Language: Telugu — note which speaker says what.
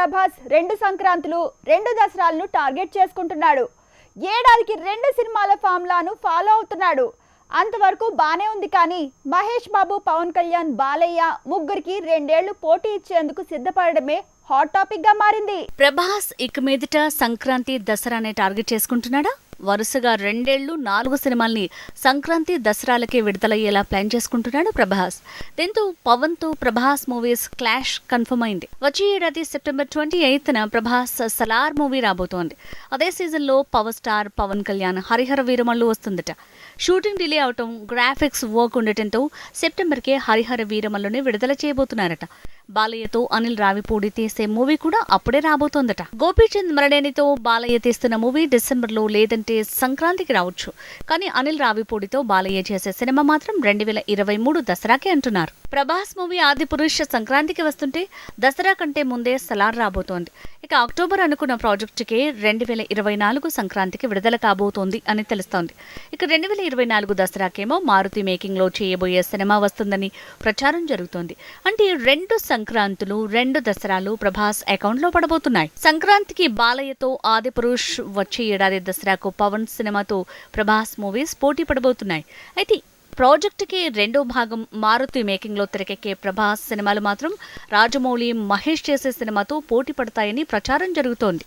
Speaker 1: ప్రభాస్ రెండు సంక్రాంతులు రెండు దసరాలను టార్గెట్ చేసుకుంటున్నాడు. ఏడాదికి రెండు సినిమాల ఫార్ములాను ఫాలో అవుతున్నాడు. అంతవరకు బానే ఉంది కానీ మహేష్ బాబు పవన్ కళ్యాణ్ బాలయ్య ముగ్గురికి రెండేళ్ళు పోటీ ఇచ్చేందుకు సిద్ధపడడమే హాట్ టాపిక్గా మారింది.
Speaker 2: ప్రభాస్ ఇక మీదట సంక్రాంతి దసరానే టార్గెట్ చేసుకుంటున్నాడా? వరుసగా రెండేళ్ళు నాలుగు సినిమాల్ని సంక్రాంతి దసరాలకే విడుదలయ్యేలా ప్లాన్ చేసుకుంటున్నాడు ప్రభాస్. దీంతో పవన్తో ప్రభాస్ మూవీస్ క్లాష్ కన్ఫర్మ్ అయింది. వచ్చే ఏడాది సెప్టెంబర్ ట్వంటీ ఎయిత్న ప్రభాస్ సలార్ మూవీ రాబోతోంది. అదే సీజన్లో పవర్ స్టార్ పవన్ కళ్యాణ్ హరిహర వీరమల్లు వస్తుందట. షూటింగ్ డిలే అవటం గ్రాఫిక్స్ వర్క్ ఉండటంతో సెప్టెంబర్కే హరిహర వీరమల్లుని విడుదల చేయబోతున్నారట. బాలయ్యతో అనిల్ రావిపూడి తీసే మూవీ కూడా అప్పుడే రాబోతోందట. గోపీచంద్ మరణేనితో బాలయ్య తీస్తున్న మూవీ డిసెంబర్లో లేదంటే సంక్రాంతికి రావచ్చు. కానీ అనిల్ రావిపూడితో బాలయ్య చేసే సినిమా మాత్రం రెండు వేల ఇరవై మూడు దసరాకే అంటున్నారు. ప్రభాస్ మూవీ ఆది పురుష సంక్రాంతికి వస్తుంటే దసరా కంటే ముందే సలార్ రాబోతోంది. ఇక అక్టోబర్ అనుకున్న ప్రాజెక్టుకే రెండు వేల ఇరవై నాలుగు సంక్రాంతికి విడుదల కాబోతోంది అని తెలుస్తోంది. ఇక రెండు వేల ఇరవై నాలుగు దసరాకేమో మారుతి మేకింగ్లో చేయబోయే సినిమా వస్తుందని ప్రచారం జరుగుతోంది. అంటే రెండు సంక్రాంతులు రెండు దసరాలు ప్రభాస్ అకౌంట్లో పడబోతున్నాయి. సంక్రాంతికి బాలయ్యతో ఆదిపురుష్ వచ్చే ఏడాది దసరాకు పవన్ సినిమాతో ప్రభాస్ మూవీస్ పోటీ పడబోతున్నాయి. అయితే ప్రాజెక్టుకి రెండో భాగం మారుతి మేకింగ్లో తెరకెక్కే ప్రభాస్ సినిమాలు మాత్రం రాజమౌళి మహేష్ చేసే సినిమాతో పోటీ పడతాయని ప్రచారం జరుగుతోంది.